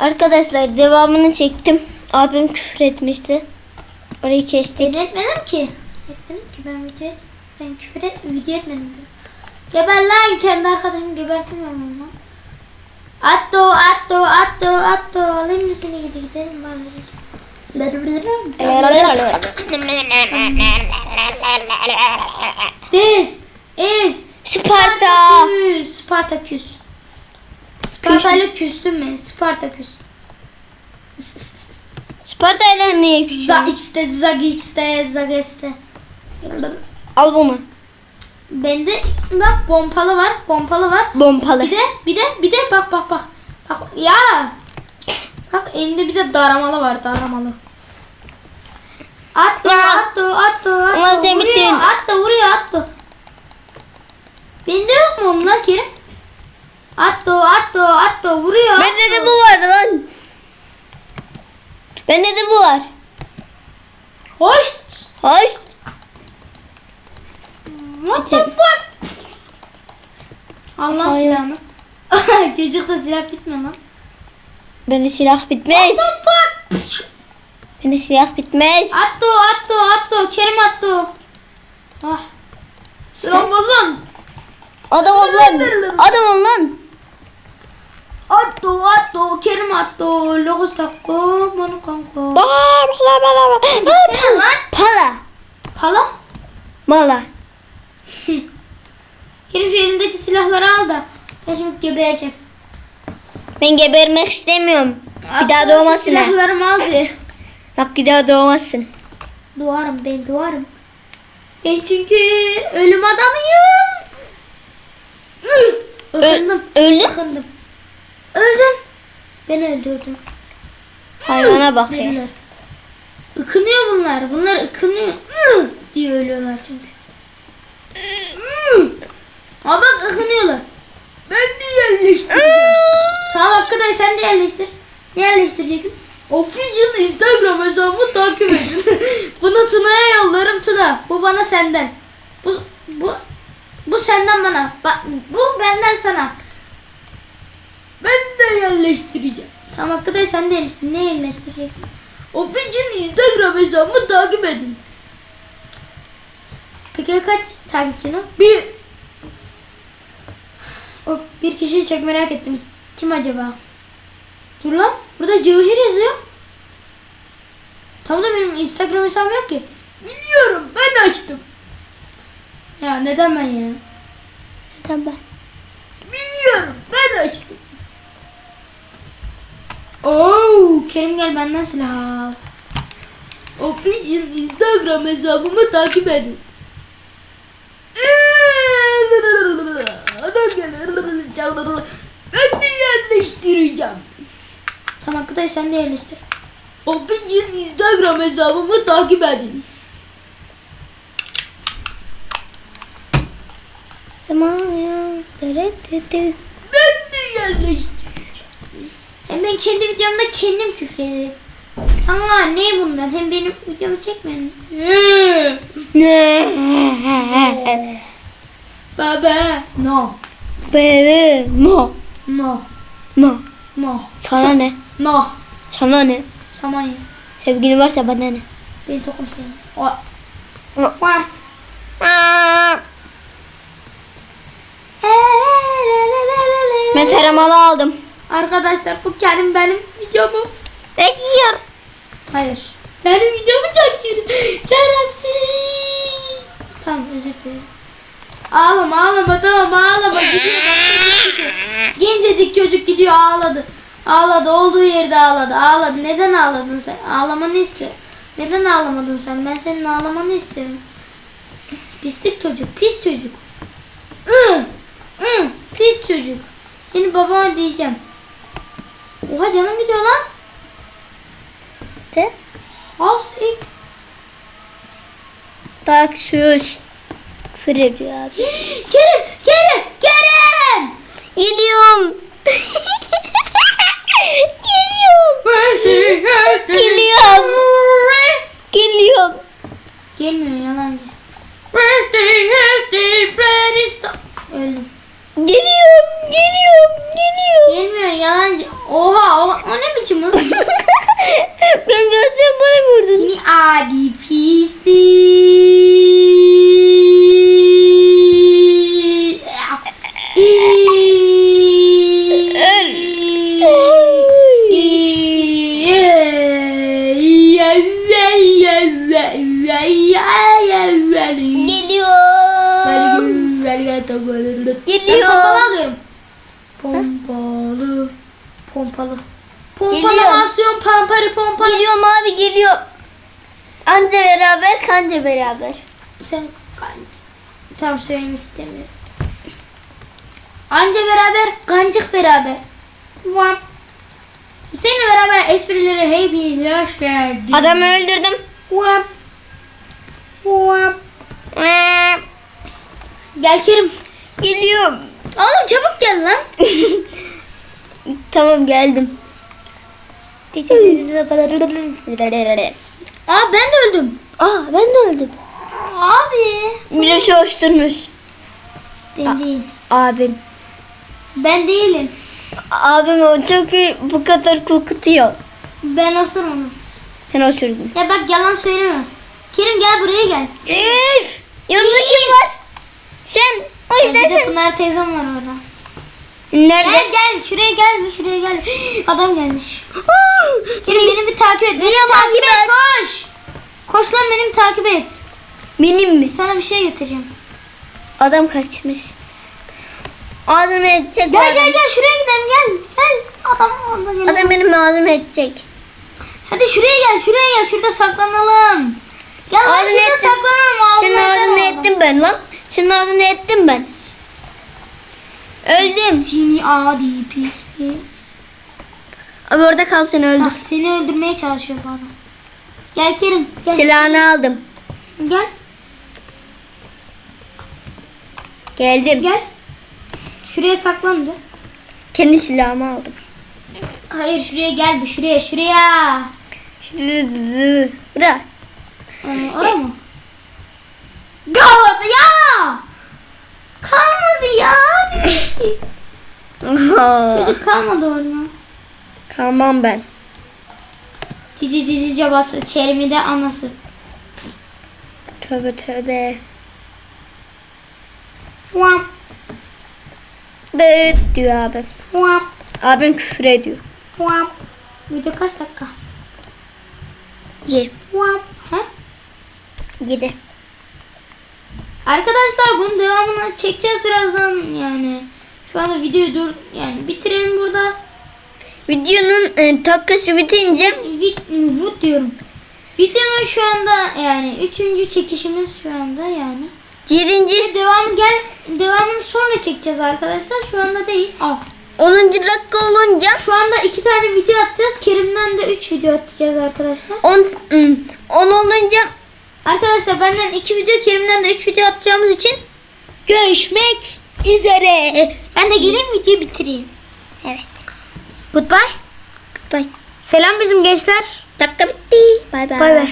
Arkadaşlar devamını çektim. Abim küfür etmişti. Orayı kestik. Ben etmedim ki. Etmedim ki ben video et. Ben küfür et, video etmedim. Geber lan kendi arkadaşımı gebertmiyorum onu. Atto, atto, atto, atto. Alayım mı seni gidi gidelim This is Sparta. Spartaküs. Spartaküs. Spartayla küstüm ben. Spartaküs. Sparta ile neye küsüyor? Za X'te, Zag X'te, Zag X'te. Al bunu. Bende bak pompalı var, pompalı var. Bompalı. Bir de, bir de, bir de bak bak bak. Bak ya. Bak elimde bir de daramalı var, daramalı. Atto, Ya. atto, atto, atto. Ulan sen bittin. Atto, vuruyor, atto. Bende yok mu onlar Kerim? Atto, atto, atto, vuruyor. Bende de bu var lan. Bende de bu var. Hoş. Hoş. What the fuck? Allah Hayır. silahını. Çocukta silah bitmiyor lan. Bende silah bitmez. What the fuck? Bende silah bitmez. Atto, atto, atto. Kerim atto. Ah. Selam lan. Adam ol lan. Adam ol lan. Atto, atto. Kerim atto. Logos takko. Bana kanka. Bala bala. Gitsene lan. Pala. Pala. Mala. Kerim şu elindeki silahları al da. Ben şimdi gebereceğim. Ben gebermek istemiyorum. Bir daha doğmasın. Silahlarımı al bir. Bak bir daha doğmazsın. Doğarım ben doğarım. Ben çünkü ölüm adamıyım. Üh! Ikındım. Öldü. Ikındım. Öldüm. Ben öldürdüm. Hayvana bak ya. Dediler. Ikınıyor bunlar. Bunlar ıkınıyor. Diye ölüyorlar çünkü. Aa bak ıkınıyorlar. Ben de yerleştireceğim. tamam arkadaş sen de yerleştir. Ne yerleştireceksin? Official Instagram hesabımı takip edin. Bunu Tuna'ya yollarım Tuna. Bu bana senden. Bu bu bu senden bana. Bak bu benden sana. Ben de yerleştireceğim. Tamam arkadaş sen de yerleştir. Ne yerleştireceksin? Official Instagram hesabımı takip edin. Peki kaç takipçin var? Bir. O bir kişiyi çok merak ettim. Kim acaba? Dur lan. Burada Cevher yazıyor. Tam da benim Instagram hesabım yok ki. Biliyorum ben açtım. Ya neden ben ya? Neden ben? Biliyorum ben Oo, Kerim gel benden silah al. Official Instagram hesabımı takip edin. Ben de yerleştireceğim. Tamam arkadaş sen de yerleştir. Official Instagram hesabımı takip edin. Zaman ya. Ben de yerleştireceğim. Kendi videomda kendim küfrederim. Sana ne bundan? Hem benim videomu. Ne? Baba. No. Bebe. No. No. No. No. Sana ne? No. Sana ne? Samanya. Sevgilin varsa bana ne? Beni tokum seni. O. No. Ben taramalı aldım. Arkadaşlar bu Kerim benim videomu. Ben yiyorum. Hayır. Benim videomu çekiyor. Şerefsiz. Tamam özür dilerim. Ağlama ağlama tamam ağlama. Gidiyor. Gencecik çocuk gidiyor ağladı. Ağladı olduğu yerde ağladı. Ağladı. Neden ağladın sen? Ağlamanı istiyor. Neden ağlamadın sen? Ben senin ağlamanı istiyorum. Pislik çocuk. Pis çocuk. Pis çocuk. Seni babama diyeceğim. Oha canım gidiyor lan. İşte. Az ilk. Bak sus. Küfür ediyor abi. Kerim, Kerim, Kerim. Gidiyorum. Geliyorum. Geliyorum. Geliyorum. Gelmiyor yalancı. Öldüm. Geliyorum. Geliyorum, geliyorum. Gelmiyor yalancı. Oha, o, o ne biçim o? ben gözlerim bana vurdun. Seni adi pisli. Öl. Geliyor. Geliyor. Kapalı alıyorum. Pompalı. Pompalı. Geliyor. Pompalamasyon pampari pompalı. Geliyorum abi geliyor. Anca beraber kanca beraber. Sen tam söylemek istemiyorum. Anca beraber, kancık beraber. Vap. Seninle beraber esprileri hepiniz hoş geldiniz. Adamı öldürdüm. Vap. Vap. Gel Kerim. Geliyorum. Oğlum çabuk gel lan. tamam geldim. Aa ben de öldüm. Aa ben de öldüm. Abi. Birisi hoşturmuş. Ben değil. Abim. Ben değilim. Abim o çok iyi bu kadar korkutuyor. Ben onu. Sen hoşurdun. Ya bak yalan söyleme. Kerim gel buraya gel. Üf! Yanında kim var? Sen. O yüzden bir de sen. Pınar teyzem var orada. Nerede? Gel gel şuraya gel şuraya gel. Adam gelmiş. Kerim beni bir takip et. Beni Niye takip et et? koş. Koş lan benim takip et. Benim mi? Sana bir şey getireceğim. Adam kaçmış. Ağzımı edecek. Gel gel gel şuraya gidelim gel. Gel. Adam orada gel. Adam benim ağzımı edecek. Hadi şuraya gel şuraya gel şurada saklanalım. Gel lan Ağzını şurada saklanalım. Senin Ağzına ağzını ettim ben lan. Senin ağzını ettim ben. Öldüm. Seni adi pisli. Abi orada kal seni öldür. seni öldürmeye çalışıyor bu adam. Gel Kerim. Gel. Silahını aldım. Gel. Geldim. Gel. Şuraya saklan bir. Kendi silahımı aldım. Hayır şuraya gel bir şuraya şuraya. Bırak. Ee, oraya mı? Kalmadı ya. Kalmadı ya. Çocuk kalmadı orada. Tamam ben. Cici cici cabası. Kerimi de anası. Tövbe tövbe. Vap Dıt diyor abim. vap Abim küfür ediyor. vap. Video kaç dakika? Ye. Vap. Ha? Yedi. Arkadaşlar bunun devamını çekeceğiz birazdan yani. Şu anda videoyu dur yani bitirelim burada. Videonun e, dakikası bitince Wood diyorum. Videonun şu anda yani üçüncü çekişimiz şu anda yani. yedinci, Ve devamı gel devamını sonra çekeceğiz arkadaşlar. Şu anda değil. Al. onuncu dakika olunca Şu anda iki tane video atacağız. Kerim'den de üç video atacağız arkadaşlar. on, ım, on olunca Arkadaşlar benden iki video Kerim'den de üç video atacağımız için görüşmek üzere. Ben de geleyim videoyu bitireyim. evet. Goodbye. Goodbye. Selam bizim gençler. Dakika bitti. Bye bye. Bay bay.